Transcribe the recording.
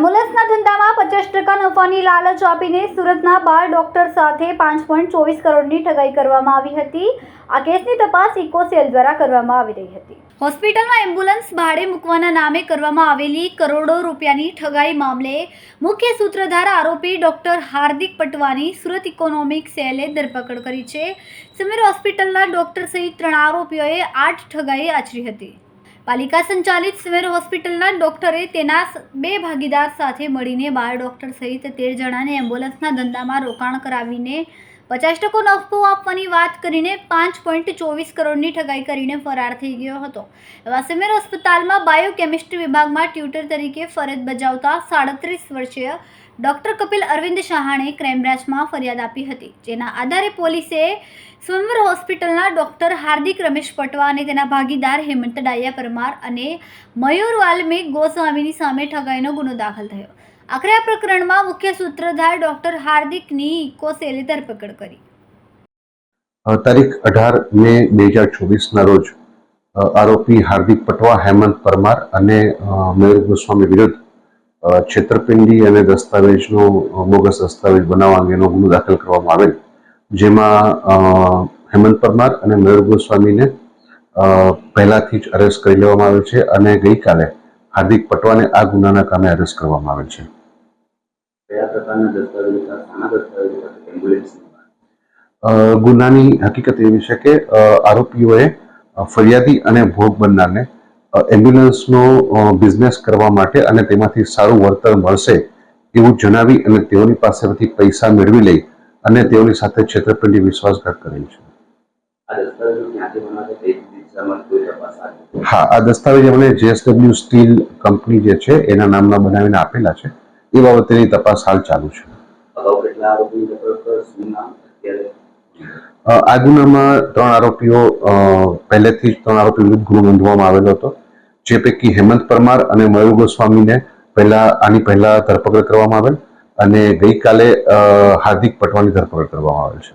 એમ્બ્યુલન્સના ધંધામાં પચાસ ટકા નફાની લાલચ આપીને સુરતના બાર ડોક્ટર સાથે પાંચ પોઈન્ટ ચોવીસ કરોડની ઠગાઈ કરવામાં આવી હતી. આ કેસની તપાસ ઇકોસેલ દ્વારા કરવામાં આવી રહી હતી. હોસ્પિટલમાં એમ્બ્યુલન્સ ભાડે મૂકવાના નામે કરવામાં આવેલી કરોડો રૂપિયાની ઠગાઈ મામલે મુખ્ય સૂત્રધાર આરોપી ડોક્ટર હાર્દિક પટવાની સુરત ઇકોનોમિક સેલે ધરપકડ કરી છે. સમીર હોસ્પિટલના ડોક્ટર સહિત ત્રણ આરોપીઓએ આઠ ઠગાઈ આચરી હતી. પાલિકા સંચાલિત સિવિલ હોસ્પિટલના ડોક્ટરે તેના બે ભાગીદાર સાથે મળીને બાર ડોક્ટર સહિત તેર જણાને એમ્બ્યુલન્સના ધંધામાં રોકાણ કરાવીને પચાસ ટકો નફો આપવાની વાત કરીને પાંચ પોઈન્ટ ચોવીસ કરોડની ઠગાઈ કરીને ફરાર થઈ ગયો હતો. એવા સિવિલ હોસ્પિટલમાં બાયોકેમિસ્ટ્રી વિભાગમાં ટ્યુટર તરીકે ફરજ બજાવતા સાડત્રીસ વર્ષીય ડોક્ટર કપિલ અરવિંદ શાહાણે ક્રાઇમ બ્રાન્ચમાં ફરિયાદ આપી હતી. જેના આધારે પોલીસે સ્વયંવર હોસ્પિટલના ડોક્ટર હાર્દિક રમેશ પટવા અને તેના ભાગીદાર હેમંત ડાયા પરમાર અને મયુર વાલ્મીક ગોસ્વામીની સામે ઠગાઈનો ગુનો દાખલ થયો. આખરે આ પ્રકરણમાં મુખ્ય સૂત્રધાર ડોક્ટર હાર્દિકની ઇકોસેલે ધરપકડ કરી. તારીખ અઢાર મે બે હજાર ચોવીસના રોજ આરોપી હાર્દિક પટવા, હેમંત પરમાર અને મયુર ગોસ્વામી વિરુદ્ધ છેતરપિંડી અને દસ્તાવેજનો બોગસ દસ્તાવેજ બનાવવા અંગેનો ગુનો દાખલ કરવામાં આવેલ, જેમાં હેમંત પરમાર અને મયુર ગોસ્વામીને પહેલાથી જ અરેસ્ટ કરી લેવામાં આવેલ છે અને ગઈકાલે હાર્દિક પટવાને આ ગુનાના કામે અરેસ્ટ કરવામાં આવેલ છે. કયા પ્રકારના દસ્તાવેજો શાના દસ્તાવેજો હતા ગુનાની હકીકત એવી છે કે આરોપીઓએ ફરિયાદી અને ભોગ બનનારને એમ્બ્યુલન્સનો બિઝનેસ કરવા માટે અને તેમાંથી સારું વળતર મળશે એવું જણાવી અને તેઓની પાસેથી પૈસા મેળવી લઈ અને તેઓની સાથે છેતરપિંડી વિશ્વાસઘાત કરેલ છે. હા આ દસ્તાવેજ અમને જેએસડબલ્યુ સ્ટીલ કંપની જે છે એના નામના બનાવીને આપેલા છે. એ બાબતેની તપાસ હાલ ચાલુ છે. આ ગુનામાં ત્રણ આરોપીઓ પહેલેથી જ ત્રણ આરોપી વિરુદ્ધ ગુનો નોંધવામાં આવેલો હતો. જે પૈકી હેમંત પરમાર અને મયુર ગોસ્વામીને પહેલા આની પહેલા ધરપકડ કરવામાં આવેલ અને ગઈકાલે હાર્દિક પટવાની ધરપકડ કરવામાં આવેલ છે.